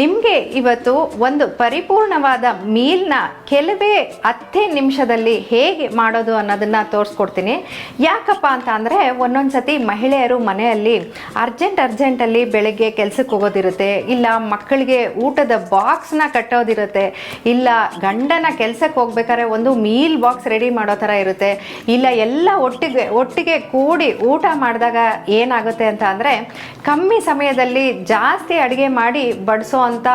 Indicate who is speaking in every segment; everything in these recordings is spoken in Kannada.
Speaker 1: ನಿಮಗೆ ಇವತ್ತು ಒಂದು ಪರಿಪೂರ್ಣವಾದ ಮೀಲ್ನ ಕೆಲವೇ ಹತ್ತೇ ನಿಮಿಷದಲ್ಲಿ ಹೇಗೆ ಮಾಡೋದು ಅನ್ನೋದನ್ನು ತೋರಿಸ್ಕೊಡ್ತೀನಿ. ಯಾಕಪ್ಪ ಅಂತ ಅಂದರೆ ಒಂದೊಂದು ಸತಿ ಮಹಿಳೆಯರು ಮನೆಯಲ್ಲಿ ಅರ್ಜೆಂಟ್ ಅರ್ಜೆಂಟಲ್ಲಿ ಬೆಳಗ್ಗೆ ಕೆಲಸಕ್ಕೆ ಹೋಗೋದಿರುತ್ತೆ, ಇಲ್ಲ ಮಕ್ಕಳಿಗೆ ಊಟದ ಬಾಕ್ಸ್ನ ಕಟ್ಟೋದಿರುತ್ತೆ, ಇಲ್ಲ ಗಂಡನ ಕೆಲಸಕ್ಕೆ ಹೋಗ್ಬೇಕಾದ್ರೆ ಒಂದು ಮೀಲ್ ಬಾಕ್ಸ್ ರೆಡಿ ಮಾಡೋ ಥರ ಇರುತ್ತೆ, ಇಲ್ಲ ಎಲ್ಲ ಒಟ್ಟಿಗೆ ಒಟ್ಟಿಗೆ ಕೂಡಿ ಊಟ ಮಾಡಿದಾಗ ಏನಾಗುತ್ತೆ ಅಂತ ಅಂದರೆ ಕಮ್ಮಿ ಸಮಯದಲ್ಲಿ ಜಾಸ್ತಿ ಅಡುಗೆ ಮಾಡಿ ಬಡಿಸೋ ಅಂತ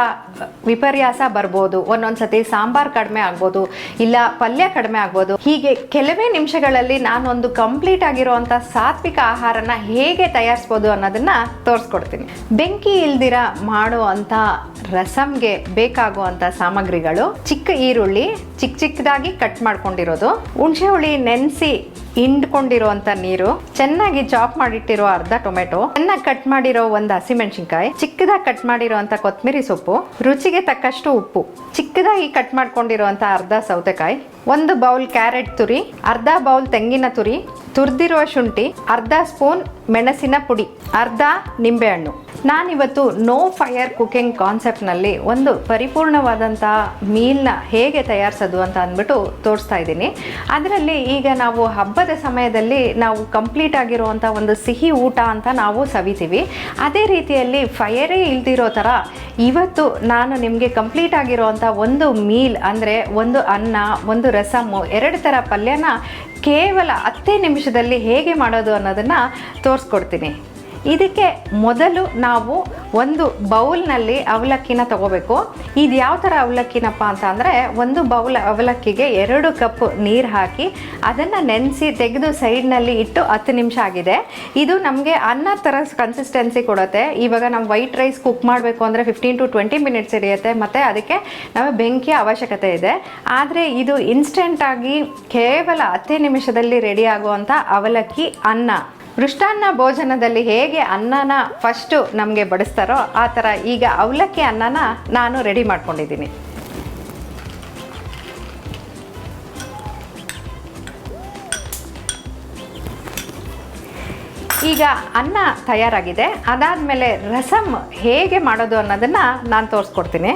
Speaker 1: ವಿಪರ್ಯಾಸ ಬರ್ಬೋದು, ಒಂದೊಂದ್ಸತಿ ಸಾಂಬಾರ್ ಕಡಿಮೆ ಆಗ್ಬೋದು, ಇಲ್ಲ ಪಲ್ಯ ಕಡಿಮೆ ಆಗ್ಬೋದು. ಹೀಗೆ ಕೆಲವೇ ನಿಮಿಷಗಳಲ್ಲಿ ನಾನೊಂದು ಕಂಪ್ಲೀಟ್ ಆಗಿರುವಂಥ ಸಾತ್ವಿಕ ಆಹಾರನ ಹೇಗೆ ತಯಾರಿಸ್ಬೋದು ಅನ್ನೋದನ್ನ ತೋರಿಸ್ಕೊಡ್ತೀನಿ. ಬೆಂಕಿ ಇಲ್ದಿರ ಮಾಡುವಂತ ರಸಮ್ಗೆ ಬೇಕಾಗುವಂಥ ಸಾಮಗ್ರಿಗಳು, ಚಿಕ್ಕ ಈರುಳ್ಳಿ ಚಿಕ್ಕ ಚಿಕ್ಕದಾಗಿ ಕಟ್ ಮಾಡ್ಕೊಂಡಿರೋದು ಹುಣಸೆ ಹುಳಿ ನೆನೆಸಿ ಹಿಂಡ್ಕೊಂಡಿರುವಂತ ನೀರು, ಚೆನ್ನಾಗಿ ಚಾಪ್ ಮಾಡಿಟ್ಟಿರೋ ಅರ್ಧ ಟೊಮೆಟೊ ಚೆನ್ನಾಗಿ ಕಟ್ ಮಾಡಿರೋ ಒಂದು ಹಸಿಮೆಣಸಿನ್ಕಾಯಿ ಚಿಕ್ಕದಾಗಿ ಕಟ್ ಮಾಡಿರುವಂತ ಕೊತ್ತಂಬರಿ ಸೊಪ್ಪು ರುಚಿಗೆ ತಕ್ಕಷ್ಟು ಉಪ್ಪು ಚಿಕ್ಕದಾಗಿ ಕಟ್ ಮಾಡ್ಕೊಂಡಿರುವಂತ ಅರ್ಧ ಸೌತೆಕಾಯಿ. ಒಂದು ಬೌಲ್ ಕ್ಯಾರೆಟ್ ತುರಿ, ಅರ್ಧ ಬೌಲ್ ತೆಂಗಿನ ತುರಿ, ತುರಿದಿರುವ ಶುಂಠಿ, ಅರ್ಧ ಸ್ಪೂನ್ ಮೆಣಸಿನ ಪುಡಿ, ಅರ್ಧ ನಿಂಬೆಹಣ್ಣು. ನಾನಿವತ್ತು ನೋ ಫೈರ್ ಕುಕಿಂಗ್ ಕಾನ್ಸೆಪ್ಟ್ನಲ್ಲಿ ಒಂದು ಪರಿಪೂರ್ಣವಾದಂಥ ಮೀಲ್ನ ಹೇಗೆ ತಯಾರಿಸೋದು ಅಂತ ಅಂದ್ಬಿಟ್ಟು ತೋರಿಸ್ತಾ ಇದ್ದೀನಿ. ಅದರಲ್ಲಿ ಈಗ ನಾವು ಹಬ್ಬದ ಸಮಯದಲ್ಲಿ ನಾವು ಕಂಪ್ಲೀಟ್ ಆಗಿರುವಂಥ ಒಂದು ಸಿಹಿ ಊಟ ಅಂತ ನಾವು ಸವಿತೀವಿ. ಅದೇ ರೀತಿಯಲ್ಲಿ ಫೈಯರೇ ಇಲ್ದಿರೋ ಥರ ಇವತ್ತು ನಾನು ನಿಮಗೆ ಕಂಪ್ಲೀಟ್ ಆಗಿರುವಂಥ ಒಂದು ಮೀಲ್ ಅಂದರೆ ಒಂದು ಅನ್ನ, ಒಂದು ರಸಮ್ಮು ಎರಡು ಥರ ಪಲ್ಯನ ಕೇವಲ ಹತ್ತೇ ನಿಮಿಷದಲ್ಲಿ ಹೇಗೆ ಮಾಡೋದು ಅನ್ನೋದನ್ನು ತೋರಿಸ್ಕೊಡ್ತೀನಿ. ಇದಕ್ಕೆ ಮೊದಲು ನಾವು ಒಂದು ಬೌಲ್ನಲ್ಲಿ ಅವಲಕ್ಕಿನ ತಗೋಬೇಕು. ಇದು ಯಾವ ಥರ ಅವಲಕ್ಕಿನಪ್ಪ ಅಂತ ಅಂದರೆ ಒಂದು ಬೌಲ್ ಅವಲಕ್ಕಿಗೆ ಎರಡು ಕಪ್ ನೀರು ಹಾಕಿ ಅದನ್ನು ನೆನೆಸಿ ತೆಗೆದು ಸೈಡ್ನಲ್ಲಿ ಇಟ್ಟು ಹತ್ತು ನಿಮಿಷ ಆಗಿದೆ. ಇದು ನಮಗೆ ಅನ್ನ ಥರ ಕನ್ಸಿಸ್ಟೆನ್ಸಿ ಕೊಡುತ್ತೆ. ಇವಾಗ ನಾವು ವೈಟ್ ರೈಸ್ ಕುಕ್ ಮಾಡಬೇಕು ಅಂದರೆ ಫಿಫ್ಟೀನ್ ಟು ಟ್ವೆಂಟಿ ಮಿನಿಟ್ಸ್ ಹಿಡಿಯುತ್ತೆ. ಮತ್ತು ಅದಕ್ಕೆ ನಮಗೆ ಬೆಂಕಿಯ ಅವಶ್ಯಕತೆ ಇದೆ. ಆದರೆ ಇದು ಇನ್ಸ್ಟೆಂಟಾಗಿ ಕೇವಲ ಹತ್ತೇ ನಿಮಿಷದಲ್ಲಿ ರೆಡಿ ಆಗುವಂಥ ಅವಲಕ್ಕಿ ಅನ್ನ. ಮೃಷ್ಟಾನ್ನ ಭೋಜನದಲ್ಲಿ ಹೇಗೆ ಅನ್ನನ ಫಸ್ಟು ನಮಗೆ ಬಡಿಸ್ತಾರೋ ಆ ಥರ ಈಗ ಅವಲಕ್ಕಿ ಅನ್ನನ ನಾನು ರೆಡಿ ಮಾಡ್ಕೊಂಡಿದ್ದೀನಿ. ಈಗ ಅನ್ನ ತಯಾರಾಗಿದೆ. ಅದಾದಮೇಲೆ ರಸಮ್ ಹೇಗೆ ಮಾಡೋದು ಅನ್ನೋದನ್ನು ನಾನು ತೋರಿಸ್ಕೊಡ್ತೀನಿ.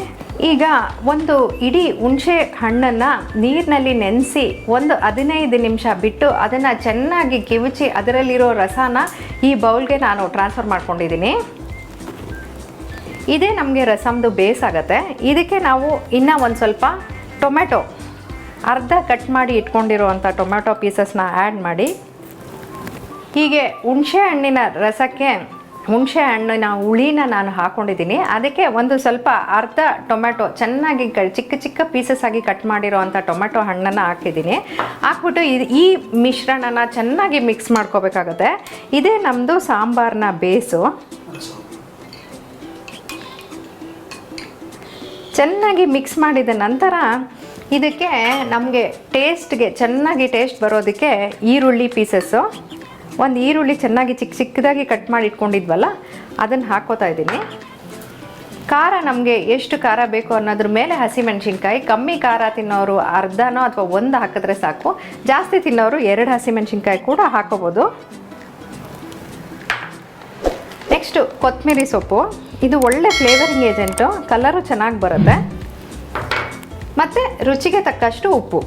Speaker 1: ಈಗ ಒಂದು ಇಡೀ ಹುಣಸೆ ಹಣ್ಣನ್ನು ನೀರಿನಲ್ಲಿ ನೆನೆಸಿ ಒಂದು ಹದಿನೈದು ನಿಮಿಷ ಬಿಟ್ಟು ಅದನ್ನು ಚೆನ್ನಾಗಿ ಕಿವುಚಿ ಅದರಲ್ಲಿರೋ ರಸನ ಈ ಬೌಲ್ಗೆ ನಾನು ಟ್ರಾನ್ಸ್ಫರ್ ಮಾಡ್ಕೊಂಡಿದ್ದೀನಿ. ಇದೇ ನಮಗೆ ರಸಮ್ದು ಆಗುತ್ತೆ. ಇದಕ್ಕೆ ನಾವು ಇನ್ನೂ ಒಂದು ಸ್ವಲ್ಪ ಟೊಮೆಟೊ ಅರ್ಧ ಕಟ್ ಮಾಡಿ ಇಟ್ಕೊಂಡಿರುವಂಥ ಟೊಮೆಟೊ ಪೀಸಸ್ನ ಆ್ಯಡ್ ಮಾಡಿ. ಹೀಗೆ ಹುಣಸೆ ಹಣ್ಣಿನ ರಸಕ್ಕೆ ಹುಣಸೆ ಹಣ್ಣಿನ ಹುಳಿನ ನಾನು ಹಾಕೊಂಡಿದ್ದೀನಿ. ಅದಕ್ಕೆ ಒಂದು ಸ್ವಲ್ಪ ಅರ್ಧ ಟೊಮೆಟೊ ಚೆನ್ನಾಗಿ ಕ, ಚಿಕ್ಕ ಚಿಕ್ಕ ಪೀಸಸ್ ಆಗಿ ಕಟ್ ಮಾಡಿರೋವಂಥ ಟೊಮೆಟೊ ಹಣ್ಣನ್ನು ಹಾಕಿದ್ದೀನಿ. ಹಾಕ್ಬಿಟ್ಟು ಇದು ಈ ಮಿಶ್ರಣನ ಚೆನ್ನಾಗಿ ಮಿಕ್ಸ್ ಮಾಡ್ಕೋಬೇಕಾಗುತ್ತೆ. ಇದೇ ನಮ್ಮದು ಸಾಂಬಾರನ್ನ ಬೇಸು. ಚೆನ್ನಾಗಿ ಮಿಕ್ಸ್ ಮಾಡಿದ ನಂತರ ಇದಕ್ಕೆ ನಮಗೆ ಟೇಸ್ಟ್ಗೆ ಚೆನ್ನಾಗಿ ಟೇಸ್ಟ್ ಬರೋದಕ್ಕೆ ಈರುಳ್ಳಿ ಪೀಸಸ್ಸು ಒಂದು ಈರುಳ್ಳಿ ಚೆನ್ನಾಗಿ ಚಿಕ್ಕ ಚಿಕ್ಕದಾಗಿ ಕಟ್ ಮಾಡಿ ಇಟ್ಕೊಂಡಿದ್ವಲ್ಲ, ಅದನ್ನು ಹಾಕೋತಾ ಇದ್ದೀನಿ. ಖಾರ ನಮಗೆ ಎಷ್ಟು ಖಾರ ಬೇಕು ಅನ್ನೋದ್ರ ಮೇಲೆ ಹಸಿಮೆಣ್ಸಿನ್ಕಾಯಿ, ಕಮ್ಮಿ ಖಾರ ತಿನ್ನೋರು ಅರ್ಧನೋ ಅಥವಾ ಒಂದು ಹಾಕಿದ್ರೆ ಸಾಕು. ಜಾಸ್ತಿ ತಿನ್ನೋರು ಎರಡು ಹಸಿಮೆಣ್ಸಿನ್ಕಾಯಿ ಕೂಡ ಹಾಕೋಬೋದು. ನೆಕ್ಸ್ಟು ಕೊತ್ತಂಬರಿ ಸೊಪ್ಪು. ಇದು ಒಳ್ಳೆ ಫ್ಲೇವರಿಂಗ್ ಏಜೆಂಟು ಕಲರು ಚೆನ್ನಾಗಿ ಬರುತ್ತೆ. ಮತ್ತು ರುಚಿಗೆ ತಕ್ಕಷ್ಟು ಉಪ್ಪು.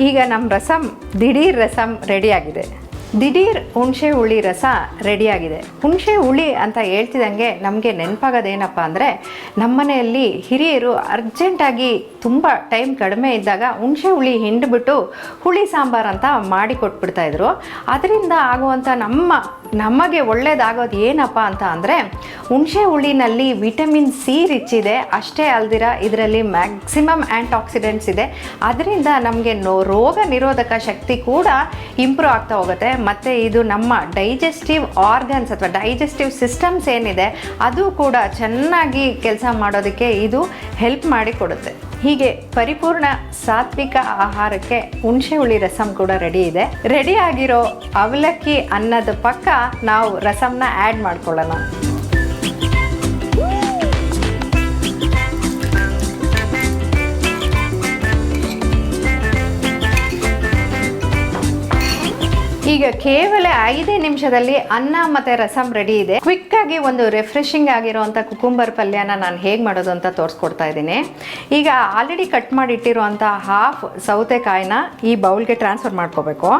Speaker 1: ಈಗ ನಮ್ಮ ರಸಮ್ ದಿಢೀರ್ ರಸಮ್ ರೆಡಿಯಾಗಿದೆ. ದಿಢೀರ್ ಹುಣಸೆ ಹುಳಿ ರಸ ರೆಡಿಯಾಗಿದೆ. ಹುಣಸೆ ಹುಳಿ ಅಂತ ಹೇಳ್ತಿದ್ದಂಗೆ ನಮಗೆ ನೆನಪಾಗೋದೇನಪ್ಪ ಅಂದರೆ ನಮ್ಮನೆಯಲ್ಲಿ ಹಿರಿಯರು ಅರ್ಜೆಂಟಾಗಿ ತುಂಬ ಟೈಮ್ ಕಡಿಮೆ ಇದ್ದಾಗ ಹುಣಸೆ ಹುಳಿ ಹಿಂಡ್ಬಿಟ್ಟು ಹುಳಿ ಸಾಂಬಾರು ಅಂತ ಮಾಡಿ ಕೊಟ್ಬಿಡ್ತಾಯಿದ್ರು ಅದರಿಂದ ಆಗುವಂಥ ನಮ್ಮ, ನಮಗೆ ಒಳ್ಳೇದಾಗೋದು ಏನಪ್ಪ ಅಂತ ಅಂದರೆ ಹುಣಸೆ ಹುಳಿನಲ್ಲಿ ವಿಟಮಿನ್ ಸಿ ರಿಚ್ ಇದೆ. ಅಷ್ಟೇ ಅಲ್ದಿರ ಇದರಲ್ಲಿ ಮ್ಯಾಕ್ಸಿಮಮ್ ಆ್ಯಂಟಾಕ್ಸಿಡೆಂಟ್ಸ್ ಇದೆ. ಅದರಿಂದ ನಮಗೆ ನೋ, ರೋಗ ನಿರೋಧಕ ಶಕ್ತಿ ಕೂಡ ಇಂಪ್ರೂವ್ ಆಗ್ತಾ ಹೋಗುತ್ತೆ. ಮತ್ತು ಇದು ನಮ್ಮ ಡೈಜೆಸ್ಟಿವ್ ಆರ್ಗನ್ಸ್ ಅಥವಾ ಡೈಜೆಸ್ಟಿವ್ ಸಿಸ್ಟಮ್ಸ್ ಏನಿದೆ, ಅದು ಕೂಡ ಚೆನ್ನಾಗಿ ಕೆಲಸ ಮಾಡೋದಕ್ಕೆ ಇದು ಹೆಲ್ಪ್ ಮಾಡಿ ಕೊಡುತ್ತೆ. ಹೀಗೆ ಪರಿಪೂರ್ಣ ಸಾತ್ವಿಕ ಆಹಾರಕ್ಕೆ ಹುಣಸೆ ಹುಳಿ ರಸಂ ಕೂಡ ರೆಡಿ ಇದೆ. ರೆಡಿ ಆಗಿರೋ ಅವಲಕ್ಕಿ ಅನ್ನದ ಪಕ್ಕ ನಾವು ರಸಂನ ಆ್ಯಡ್ ಮಾಡ್ಕೊಳ್ಳೋಣ. ಈಗ ಕೇವಲ ಐದೇ ನಿಮಿಷದಲ್ಲಿ ಅನ್ನ ಮತ್ತೆ ರಸಂ ರೆಡಿ ಇದೆ. ಕ್ವಿಕ್ ಆಗಿ ಒಂದು ರಿಫ್ರೆಶಿಂಗ್ ಆಗಿರುವಂತ ಕುಕುಂಬರ್ ಪಲ್ಯನ ನಾನು ಹೇಗೆ ಮಾಡೋದು ಅಂತ ತೋರಿಸ್ಕೊಡ್ತಾ ಇದ್ದೀನಿ. ಈಗ ಆಲ್ರೆಡಿ ಕಟ್ ಮಾಡಿ ಇಟ್ಟಿರುವಂಥ ಹಾಫ್ ಸೌತೆಕಾಯಿನ ಈ ಬೌಲ್ಗೆ ಟ್ರಾನ್ಸ್ಫರ್ ಮಾಡ್ಕೋಬೇಕು.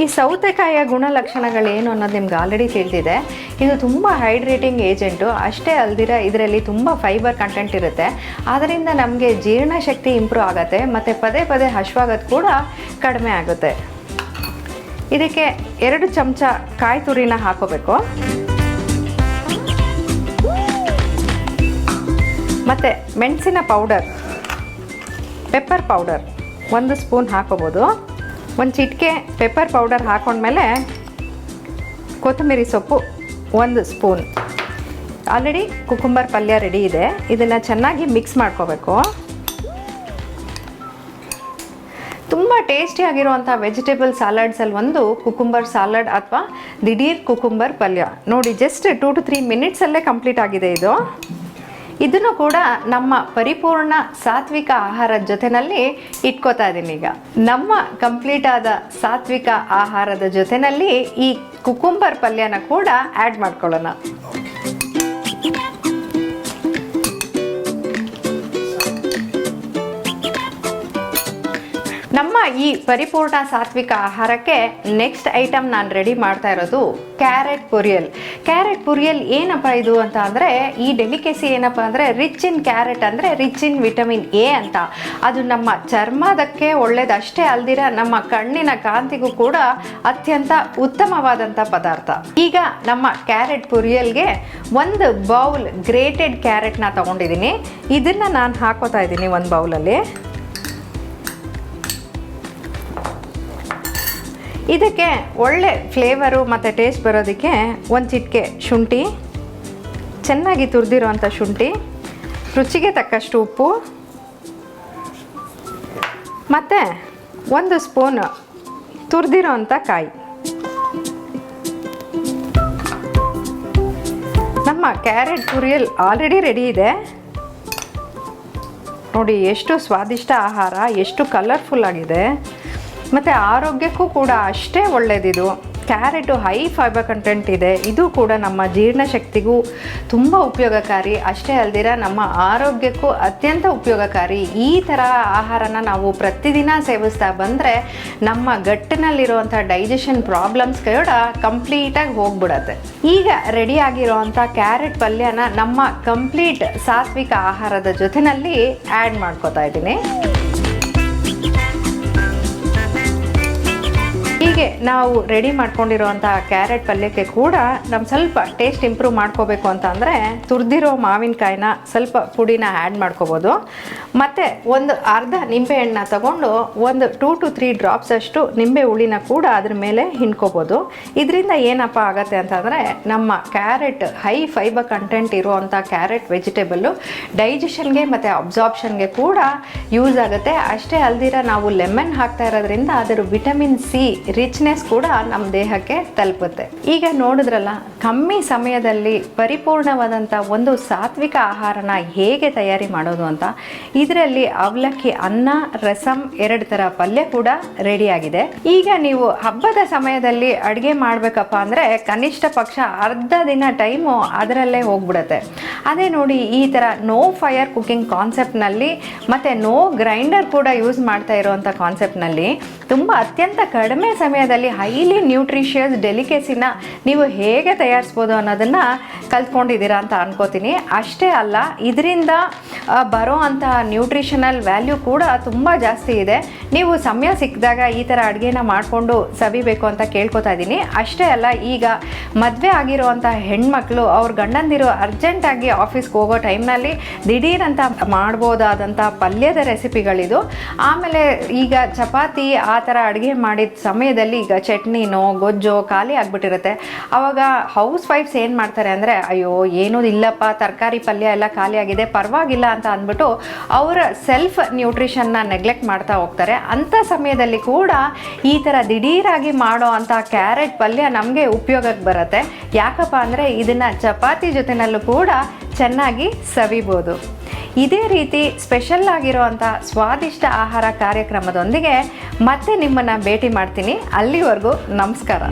Speaker 1: ಈ ಸೌತೆಕಾಯಿಯ ಗುಣಲಕ್ಷಣಗಳೇನು ಅನ್ನೋದು ನಿಮ್ಗೆ ಆಲ್ರೆಡಿ ತಿಳಿದಿದೆ. ಇದು ತುಂಬ ಹೈಡ್ರೇಟಿಂಗ್ ಏಜೆಂಟು ಅಷ್ಟೇ ಅಲ್ದಿರ ಇದರಲ್ಲಿ ತುಂಬ ಫೈಬರ್ ಕಂಟೆಂಟ್ ಇರುತ್ತೆ. ಆದ್ದರಿಂದ ನಮಗೆ ಜೀರ್ಣಶಕ್ತಿ ಇಂಪ್ರೂವ್ ಆಗುತ್ತೆ, ಮತ್ತು ಪದೇ ಪದೇ ಹಶ್ವಾಗೋದು ಕೂಡ ಕಡಿಮೆ ಆಗುತ್ತೆ. ಇದಕ್ಕೆ ಎರಡು ಚಮಚ ಕಾಯಿ ತುರಿನ ಹಾಕೋಬೇಕು. ಮತ್ತು ಮೆಣಸಿನ ಪೌಡರ್ ಪೆಪ್ಪರ್ ಪೌಡರ್ ಒಂದು ಸ್ಪೂನ್ ಹಾಕೋಬೋದು. ಒಂದು ಚಿಟಿಕೆ ಪೆಪ್ಪರ್ ಪೌಡರ್ ಹಾಕೊಂಡ್ಮೇಲೆ ಕೊತ್ತಂಬರಿ ಸೊಪ್ಪು, ಒಂದು ಸ್ಪೂನ್ ಆಲ್ರೆಡಿ ಕುಕುಂಬರ್ ಪಲ್ಯ ರೆಡಿ ಇದೆ. ಇದನ್ನು ಚೆನ್ನಾಗಿ ಮಿಕ್ಸ್ ಮಾಡ್ಕೋಬೇಕು. ತುಂಬ ಟೇಸ್ಟಿಯಾಗಿರುವಂಥ ವೆಜಿಟೇಬಲ್ ಸಾಲಡ್ಸಲ್ಲಿ ಒಂದು ಕುಕುಂಬರ್ ಸಾಲಡ್ ಅಥವಾ ದಿಢೀರ್ ಕುಕುಂಬರ್ ಪಲ್ಯ. ನೋಡಿ ಜಸ್ಟ್ ಟೂ ಟು ತ್ರೀ ಮಿನಿಟ್ಸಲ್ಲೇ ಕಂಪ್ಲೀಟ್ ಆಗಿದೆ ಇದು. ಇದನ್ನು ಕೂಡ ನಮ್ಮ ಪರಿಪೂರ್ಣ ಸಾತ್ವಿಕ ಆಹಾರದ ಜೊತೆನಲ್ಲಿ ಇಟ್ಕೋತಾ ಇದ್ದೀನಿ ಈಗ. ನಮ್ಮ ಕಂಪ್ಲೀಟ್ ಆದ ಸಾತ್ವಿಕ ಆಹಾರದ ಜೊತೆನಲ್ಲಿ ಈ ಕುಕುಂಬರ್ ಪಲ್ಯನ ಕೂಡ ಆ್ಯಡ್ ಮಾಡ್ಕೊಳ್ಳೋಣ. ಈ ಪರಿಪೂರ್ಣ ಸಾತ್ವಿಕ ಆಹಾರಕ್ಕೆ ನೆಕ್ಸ್ಟ್ ಐಟಮ್ ನಾನು ರೆಡಿ ಮಾಡ್ತಾ ಇರೋದು ಕ್ಯಾರೆಟ್ ಪುರಿಯಲ್. ಕ್ಯಾರೆಟ್ ಪುರಿಯಲ್ ಏನಪ್ಪ ಇದು ಅಂತ ಅಂದರೆ, ಈ ಡೆಲಿಕೆಸಿ ಏನಪ್ಪ ಅಂದರೆ ರಿಚ್ ಇನ್ ಕ್ಯಾರೆಟ್ ಅಂದರೆ ರಿಚ್ ಇನ್ ವಿಟಮಿನ್ ಎ ಅಂತ. ಅದು ನಮ್ಮ ಚರ್ಮದಕ್ಕೆ ಒಳ್ಳೇದಷ್ಟೇ ಅಲ್ದಿರ ನಮ್ಮ ಕಣ್ಣಿನ ಕಾಂತಿಗೂ ಕೂಡ ಅತ್ಯಂತ ಉತ್ತಮವಾದಂಥ ಪದಾರ್ಥ. ಈಗ ನಮ್ಮ ಕ್ಯಾರೆಟ್ ಪುರಿಯಲ್ಗೆ ಒಂದು ಬೌಲ್ ಗ್ರೇಟೆಡ್ ಕ್ಯಾರೆಟ್ನ ತಗೊಂಡಿದ್ದೀನಿ. ಇದನ್ನು ನಾನು ಹಾಕೋತಾ ಇದ್ದೀನಿ ಒಂದು ಬೌಲಲ್ಲಿ ಇದಕ್ಕೆ ಒಳ್ಳೆ ಫ್ಲೇವರು ಮತ್ತು ಟೇಸ್ಟ್ ಬರೋದಕ್ಕೆ ಒಂದು ಚಿಟಿಕೆ ಶುಂಠಿ, ಚೆನ್ನಾಗಿ ತುರಿದಿರುವಂಥ ಶುಂಠಿ, ರುಚಿಗೆ ತಕ್ಕಷ್ಟು ಉಪ್ಪು, ಮತ್ತು ಒಂದು ಸ್ಪೂನ್ ತುರಿದಿರೋವಂಥ ಕಾಯಿ. ನಮ್ಮ ಕ್ಯಾರೆಟ್ ಪುರಿಯಲ್ ಆಲ್ರೆಡಿ ರೆಡಿ ಇದೆ. ನೋಡಿ, ಎಷ್ಟು ಸ್ವಾದಿಷ್ಟ ಆಹಾರ, ಎಷ್ಟು ಕಲರ್ಫುಲ್ ಆಗಿದೆ. ಮತ್ತು ಆರೋಗ್ಯಕ್ಕೂ ಕೂಡ ಅಷ್ಟೇ ಒಳ್ಳೆಯದಿದು ಕ್ಯಾರೆಟು ಹೈ ಫೈಬರ್ ಕಂಟೆಂಟ್ ಇದೆ. ಇದು ಕೂಡ ನಮ್ಮ ಜೀರ್ಣಶಕ್ತಿಗೂ ತುಂಬ ಉಪಯೋಗಕಾರಿ. ಅಷ್ಟೇ ಅಲ್ದಿರ ನಮ್ಮ ಆರೋಗ್ಯಕ್ಕೂ ಅತ್ಯಂತ ಉಪಯೋಗಕಾರಿ. ಈ ಥರ ಆಹಾರನ ನಾವು ಪ್ರತಿದಿನ ಸೇವಿಸ್ತಾ ಬಂದರೆ ನಮ್ಮ ಗಟ್ಟಿನಲ್ಲಿರುವಂಥ ಡೈಜೆಷನ್ ಪ್ರಾಬ್ಲಮ್ಸ್ ಕೂಡ ಕಂಪ್ಲೀಟಾಗಿ ಹೋಗ್ಬಿಡತ್ತೆ. ಈಗ ರೆಡಿ ಆಗಿರುವಂಥ ಕ್ಯಾರೆಟ್ ಪಲ್ಯನ ನಮ್ಮ ಕಂಪ್ಲೀಟ್ ಸಾತ್ವಿಕ ಆಹಾರದ ಜೊತೆಯಲ್ಲಿ ಆ್ಯಡ್ ಮಾಡ್ಕೋತಾ ಇದ್ದೀನಿ. ಹೀಗೆ ನಾವು ರೆಡಿ ಮಾಡ್ಕೊಂಡಿರುವಂಥ ಕ್ಯಾರೆಟ್ ಪಲ್ಯಕ್ಕೆ ಕೂಡ ನಮ್ಮ ಸ್ವಲ್ಪ ಟೇಸ್ಟ್ ಇಂಪ್ರೂವ್ ಮಾಡ್ಕೋಬೇಕು ಅಂತ ಅಂದರೆ ತುರಿದಿರೋ ಮಾವಿನಕಾಯಿನ ಸ್ವಲ್ಪ ಪುಡಿನ ಆ್ಯಡ್ ಮಾಡ್ಕೋಬೋದು. ಮತ್ತು ಒಂದು ಅರ್ಧ ನಿಂಬೆಹಣ್ಣನ್ನ ತಗೊಂಡು ಒಂದು ಟೂ ಟು ತ್ರೀ ಡ್ರಾಪ್ಸ್ ಅಷ್ಟು ನಿಂಬೆ ಹುಳಿನ ಕೂಡ ಅದ್ರ ಮೇಲೆ ಹಿಂಡ್ಕೋಬೋದು. ಇದರಿಂದ ಏನಪ್ಪ ಆಗತ್ತೆ ಅಂತಂದರೆ ನಮ್ಮ ಕ್ಯಾರೆಟ್ ಹೈ ಫೈಬರ್ ಕಂಟೆಂಟ್ ಇರುವಂಥ ಕ್ಯಾರೆಟ್ ವೆಜಿಟೇಬಲ್ಲು ಡೈಜೆಷನ್ಗೆ ಮತ್ತು ಅಬ್ಸಾರ್ಪ್ಷನ್ಗೆ ಕೂಡ ಯೂಸ್ ಆಗುತ್ತೆ. ಅಷ್ಟೇ ಅಲ್ದಿರ ನಾವು ಲೆಮನ್ ಹಾಕ್ತಾ ಇರೋದ್ರಿಂದ ಅದರ ವಿಟಮಿನ್ ಸಿ ರಿಚ್ನೆಸ್ ಕೂಡ ನಮ್ಮ ದೇಹಕ್ಕೆ ತಲುಪುತ್ತೆ. ಈಗ ನೋಡಿದ್ರಲ್ಲ, ಕಮ್ಮಿ ಸಮಯದಲ್ಲಿ ಪರಿಪೂರ್ಣವಾದಂಥ ಒಂದು ಸಾತ್ವಿಕ ಆಹಾರನ ಹೇಗೆ ತಯಾರಿ ಮಾಡೋದು ಅಂತ, ಇದರಲ್ಲಿ ಅವಲಕ್ಕಿ, ಅನ್ನ, ರಸಂ ಎರಡು ಥರ ಪಲ್ಯ ಕೂಡ ರೆಡಿಯಾಗಿದೆ ಈಗ ನೀವು ಹಬ್ಬದ ಸಮಯದಲ್ಲಿ ಅಡುಗೆ ಮಾಡಬೇಕಪ್ಪ ಅಂದರೆ ಕನಿಷ್ಠ ಪಕ್ಷ ಅರ್ಧ ದಿನ ಟೈಮು ಅದರಲ್ಲೇ ಹೋಗ್ಬಿಡುತ್ತೆ. ಅದೇ ನೋಡಿ ಈ ಥರ ನೋ ಫೈರ್ ಕುಕ್ಕಿಂಗ್ ಕಾನ್ಸೆಪ್ಟ್ನಲ್ಲಿ ಮತ್ತು ನೋ ಗ್ರೈಂಡರ್ ಕೂಡ ಯೂಸ್ ಮಾಡ್ತಾ ಇರುವಂಥ ಕಾನ್ಸೆಪ್ಟ್ನಲ್ಲಿ ತುಂಬ ಅತ್ಯಂತ ಕಡಿಮೆ ಸಮಯದಲ್ಲಿ ಹೈಲಿ ನ್ಯೂಟ್ರಿಷಿಯಸ್ ಡೆಲಿಕೇಸಿನ ನೀವು ಹೇಗೆ ತಯಾರಿಸ್ಬೋದು ಅನ್ನೋದನ್ನು ಕಲ್ತ್ಕೊಂಡಿದ್ದೀರಾ ಅಂತ ಅನ್ಕೋತೀನಿ. ಅಷ್ಟೇ ಅಲ್ಲ, ಇದರಿಂದ ಬರೋ ಅಂತಹ ನ್ಯೂಟ್ರಿಷನಲ್ ವ್ಯಾಲ್ಯೂ ಕೂಡ ತುಂಬ ಜಾಸ್ತಿ ಇದೆ. ನೀವು ಸಮಯ ಸಿಕ್ಕಿದಾಗ ಈ ಥರ ಅಡುಗೆನ ಮಾಡಿಕೊಂಡು ಸವಿಬೇಕು ಅಂತ ಕೇಳ್ಕೊತಾ ಇದ್ದೀನಿ. ಅಷ್ಟೇ ಅಲ್ಲ, ಈಗ ಮದುವೆ ಆಗಿರುವಂಥ ಹೆಣ್ಮಕ್ಳು, ಅವ್ರ ಗಂಡಂದಿರು ಅರ್ಜೆಂಟಾಗಿ ಆಫೀಸ್ಗೆ ಹೋಗೋ ಟೈಮ್ನಲ್ಲಿ ದಿಢೀರಂತ ಮಾಡ್ಬೋದಾದಂಥ ಪಲ್ಯದ ರೆಸಿಪಿಗಳಿದು ಆಮೇಲೆ ಈಗ ಚಪಾತಿ ಆ ಥರ ಅಡುಗೆ ಮಾಡಿದ ಸಮಯದಲ್ಲಿ ಈಗ ಚಟ್ನಿನೋ ಗೊಜ್ಜೋ ಖಾಲಿ ಆಗಿಬಿಟ್ಟಿರುತ್ತೆ. ಆವಾಗ ಹೌಸ್ ವೈಫ್ಸ್ ಏನು ಮಾಡ್ತಾರೆ ಅಂದರೆ, ಅಯ್ಯೋ, ಏನೂ ಇಲ್ಲಪ್ಪ, ತರಕಾರಿ ಪಲ್ಯ ಎಲ್ಲ ಖಾಲಿ ಆಗಿದೆ, ಪರವಾಗಿಲ್ಲ ಅಂತ ಅಂದ್ಬಿಟ್ಟು ಅವರ ಸೆಲ್ಫ್ ನ್ಯೂಟ್ರಿಷನ್ನ ನೆಗ್ಲೆಕ್ಟ್ ಮಾಡ್ತಾ ಹೋಗ್ತಾರೆ. ಅಂಥ ಸಮಯದಲ್ಲಿ ಕೂಡ ಈ ಥರ ದಿಢೀರಾಗಿ ಮಾಡೋ ಅಂಥ ಕ್ಯಾರೆಟ್ ಪಲ್ಯ ನಮಗೆ ಉಪಯೋಗಕ್ಕೆ ಬರುತ್ತೆ. ಯಾಕಪ್ಪ ಅಂದರೆ, ಇದನ್ನು ಚಪಾತಿ ಜೊತೆನಲ್ಲೂ ಕೂಡ ಚೆನ್ನಾಗಿ ಸವಿಬೋದು. ಇದೇ ರೀತಿ ಸ್ಪೆಷಲ್ ಆಗಿರುವಂಥ ಸ್ವಾದಿಷ್ಟ ಆಹಾರ ಕಾರ್ಯಕ್ರಮದೊಂದಿಗೆ ಮತ್ತೆ ನಿಮ್ಮನ್ನು ಭೇಟಿ ಮಾಡ್ತೀನಿ. ಅಲ್ಲಿವರೆಗೂ ನಮಸ್ಕಾರ.